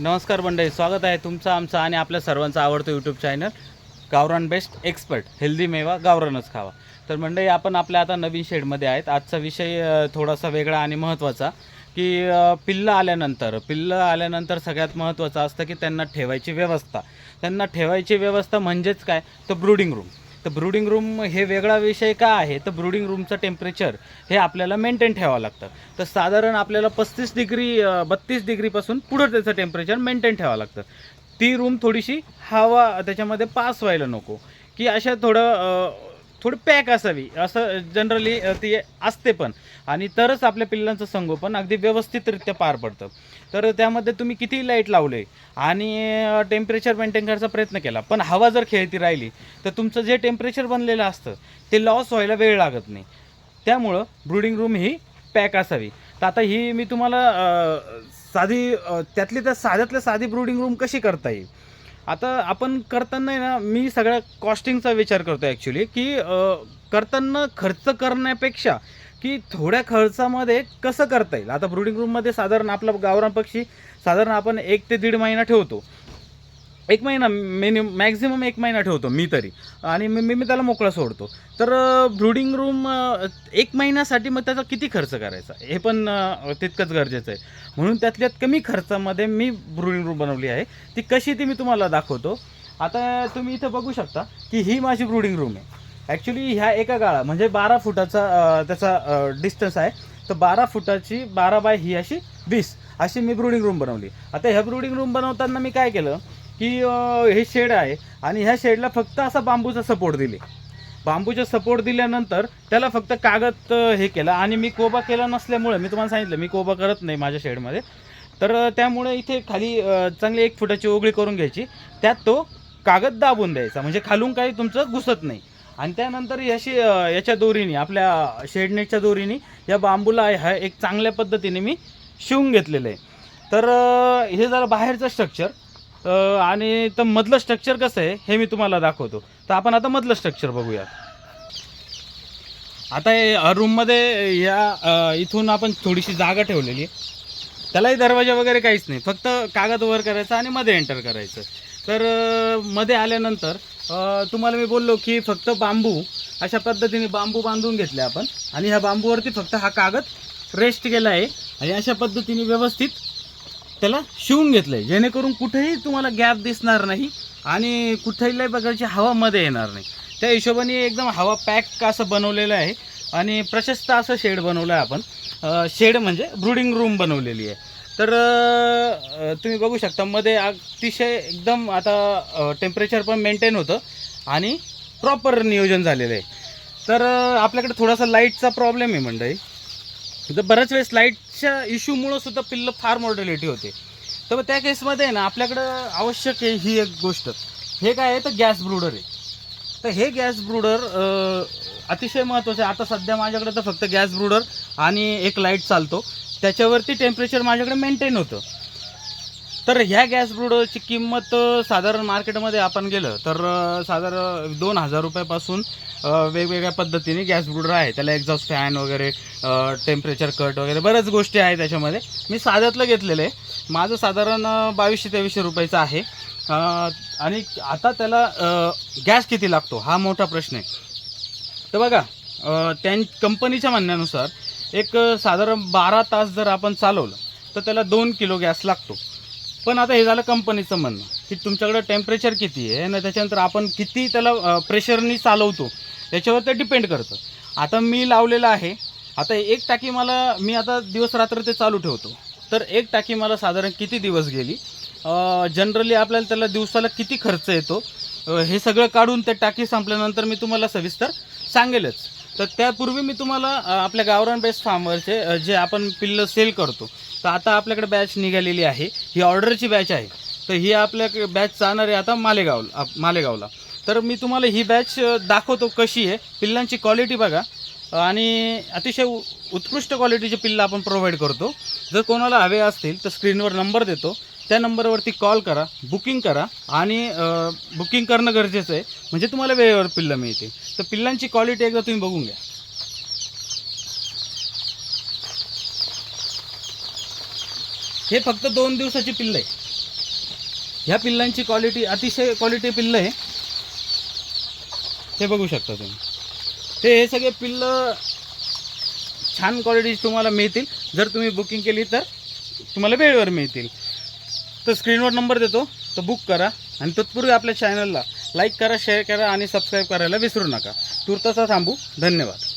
नमस्कार मंडळी स्वागत आहे तुमचं आमचं आणि आपल्या सर्वांचं आवडतं यूट्यूब चॅनल गावरान बेस्ट एक्सपर्ट हेल्दी मेवा गावरानच खावा. तर मंडळी आपण आपल्या आता नवीन शेडमध्ये आहेत. आजचा विषय थोडासा वेगळा आणि महत्त्वाचा की पिल्लं आल्यानंतर पिल्लं आल्यानंतर सगळ्यात महत्त्वाचं असतं की त्यांना ठेवायची व्यवस्था. त्यांना ठेवायची व्यवस्था म्हणजेच काय? तर ब्रूडिंग रूम तर ब्रूडिंग रूम हे वेगळा विषय का आहे? तर ब्रूडिंग रूमचं टेम्परेचर हे आपल्याला मेंटेन ठेवावं लागतं. तर साधारण आपल्याला पस्तीस डिग्री बत्तीस डिग्रीपासून पुढं त्याचं टेम्परेचर मेंटेन ठेवावं लागतं. ती रूम थोडीशी हवा त्याच्यामध्ये पास व्हायला नको. की अशा थोडं थोडी पॅक असावी. असं जनरली ती असते पण. आणि तरच आपल्या पिल्लांचं संगोपन अगदी व्यवस्थितरित्या पार पडतं. तर त्यामध्ये तुम्ही किती लाइट लावले आणि टेम्परेचर मेंटेन करायचा प्रयत्न केला पण हवा जर खेळती राहिली तर तुमचं जे टेम्परेचर बनलेलं असतं ते लॉस व्हायला वेळ लागत नाही. त्यामुळं ब्रुडिंग रूम ही पॅक असावी. तर आता ही मी तुम्हाला साधी त्यातली त्या साध्यातल्या साधी ब्रुडिंग रूम कशी करता येईल? आता आपण करताना आहे ना मी सगळ्या कॉस्टिंगचा विचार करतो ॲक्च्युली की करताना खर्च करण्यापेक्षा की थोड्या खर्चामध्ये कसं करता येईल? आता ब्रुडिंग रूममध्ये साधारण आपला गावरान पक्षी साधारण आपण एक ते दीड महिना ठेवतो. एक महिना मिनिमम मॅक्झिमम एक महिना ठेवतो मी तरी. आणि मी मी मी त्याला मोकळा सोडतो. तर ब्रुडिंग रूम एक महिन्यासाठी मग त्याचा किती खर्च करायचा? हे पण तितकंच गरजेचं आहे. म्हणून त्यातल्यात कमी खर्चामध्ये मी ब्रुडिंग रूम बनवली आहे. ती कशी ती मी तुम्हाला दाखवतो. आता तुम्ही इथं बघू शकता की ही माझी ब्रुडिंग रूम आहे. ॲक्च्युली ह्या एका गाळा म्हणजे बारा फुटाचा त्याचा डिस्टन्स आहे. तर बारा फुटाची बारा बाय ही अशी वीस अशी मी ब्रुडिंग रूम बनवली. आता ह्या ब्रुडिंग रूम बनवताना मी काय केलं? की हे शेड आहे आणि ह्या शेडला फक्त असा बांबूचा सपोर्ट दिले. बांबूचा सपोर्ट दिल्यानंतर त्याला फक्त कागद हे केला आणि मी कोबा केला नसल्यामुळे मी तुम्हाला सांगितलं मी कोबा करत नाही माझ्या शेडमध्ये. तर त्यामुळे इथे खाली चांगली एक फुटाची ओगळी करून घ्यायची. त्यात तो कागद दाबून द्यायचा. म्हणजे खालून काही तुमचं घुसत नाही. आणि त्यानंतर याशी याच्या दोरीने आपल्या शेडनेटच्या दोरीने या बांबूला ह्या हा एक चांगल्या पद्धतीने मी शिवून घेतलेलं आहे. तर हे जरा बाहेरचं स्ट्रक्चर आणि तर मधलं स्ट्रक्चर कसं आहे हे मी तुम्हाला दाखवतो. तर आपण आता मधलं स्ट्रक्चर बघूया आता हे रूममध्ये या इथून आपण थोडीशी जागा ठेवलेली आहे. त्यालाही दरवाजा वगैरे काहीच नाही. फक्त कागद वर करायचं आणि मध्ये एंटर करायचं. तर मध्ये आल्यानंतर तुम्हाला मी बोललो की फक्त बांबू अशा पद्धतीने बांबू बांधून घेतले आपण. आणि ह्या बांबूवरती फक्त हा कागद रेस्ट केला आहे. आणि अशा पद्धतीने व्यवस्थित त्याला शिवून घेतलं आहे जेणेकरून कुठेही तुम्हाला गॅप दिसणार नाही आणि कुठेही प्रकारची हवा मध्ये येणार नाही. त्या हिशोबाने एकदम हवा पॅक असं बनवलेलं आहे आणि प्रशस्त असं शेड बनवलं आहे आपण. शेड म्हणजे ब्रुडिंग रूम बनवलेली आहे. तर तुम्ही बघू शकता मध्ये अतिशय एकदम आता टेम्परेचर पण मेंटेन होतं आणि प्रॉपर नियोजन झालेलं आहे. तर आपल्याकडे थोडासा लाईटचा प्रॉब्लेम आहे मंडळी. तर बऱ्याच वेळेस लाईटच्या इश्यूमुळं सुद्धा पिल्लं फार मॉर्टॅलिटी होते. तर मग त्या केसमध्ये ना आपल्याकडं आवश्यक आहे ही एक गोष्ट. हे काय आहे? तर गॅस ब्रुडर आहे. तर हे गॅस ब्रुडर अतिशय महत्त्वाचं आहे. आता सध्या माझ्याकडे तर फक्त गॅस ब्रुडर आणि एक लाइट चालतो. त्याच्यावरती टेम्परेचर माझ्याकडे मेंटेन होतं. तर ह्या गॅस ब्रुडची किंमत साधारण मार्केटमध्ये आपण गेलं तर साधारण दोन हजार रुपयापासून वेगवेगळ्या पद्धतीने गॅस ब्रुडर आहे. त्याला एक्झॉस्ट फॅन वगैरे टेम्परेचर कट वगैरे बऱ्याच गोष्टी आहेत त्याच्यामध्ये. मी साध्यातलं घेतलेलं आहे. माझं साधारण बावीसशे तेवीसशे रुपयाचं आहे. आणि आता त्याला गॅस किती लागतो? हा मोठा प्रश्न आहे. तर बघा त्यां कंपनीच्या म्हणण्यानुसार एक साधारण बारा तास जर आपण चालवलं तर त्याला दोन किलो गॅस लागतो. पण आता हे झालं कंपनीचं म्हणणं की तुमच्याकडं टेम्परेचर किती आहे ना त्याच्यानंतर आपण किती त्याला प्रेशरनी चालवतो त्याच्यावर ते डिपेंड करतं. आता मी लावलेलं आहे आता एक टाकी मला मी आता दिवस रात्र ते चालू ठेवतो. तर एक टाकी मला साधारण किती दिवस गेली? जनरली आपल्याला त्याला दिवसाला किती खर्च येतो? हे सगळं काढून ते टाकी संपल्यानंतर मी तुम्हाला सविस्तर सांगेलच. तर त्यापूर्वी मी तुम्हाला आपल्या गावरान बेस्ट फार्मरचे जे आपण पिल्लं सेल करतो तर आता आपल्याकडे बॅच निघालेली आहे. ही ऑर्डरची बॅच आहे. तर ही आपल्या बॅच जाणार आहे आता मालेगाव मालेगावला. तर मी तुम्हाला ही बॅच दाखवतो कशी आहे. पिल्लांची क्वालिटी बघा. आणि अतिशय उ- उत्कृष्ट क्वालिटीचे पिल्लं आपण प्रोव्हाइड करतो. जर कोणाला हवे असतील तर स्क्रीनवर नंबर देतो. त्या नंबरवरती कॉल करा बुकिंग करा आणि बुकिंग करणं गरजेचं आहे. म्हणजे तुम्हाला वेळेवर पिल्लं मिळते तर पिल्लांची क्वालिटी एकदा तुम्ही बघून घ्या. हे फक्त दोन दिवसाची पिल्लं आहे. ह्या पिल्लांची क्वालिटी अतिशय क्वालिटी पिल्लं आहे. हे बघू शकता तुम्ही. ते हे सगळे पिल्लं छान क्वालिटीची तुम्हाला मिळतील. जर तुम्ही बुकिंग केली तर तुम्हाला वेळेवर मिळतील. तर स्क्रीनवर नंबर देतो तर बुक करा आणि तत्पूर्वी आपल्या चॅनलला लाईक करा शेअर करा आणि सबस्क्राईब करायला विसरू नका. तुर्तासा थांबू. धन्यवाद.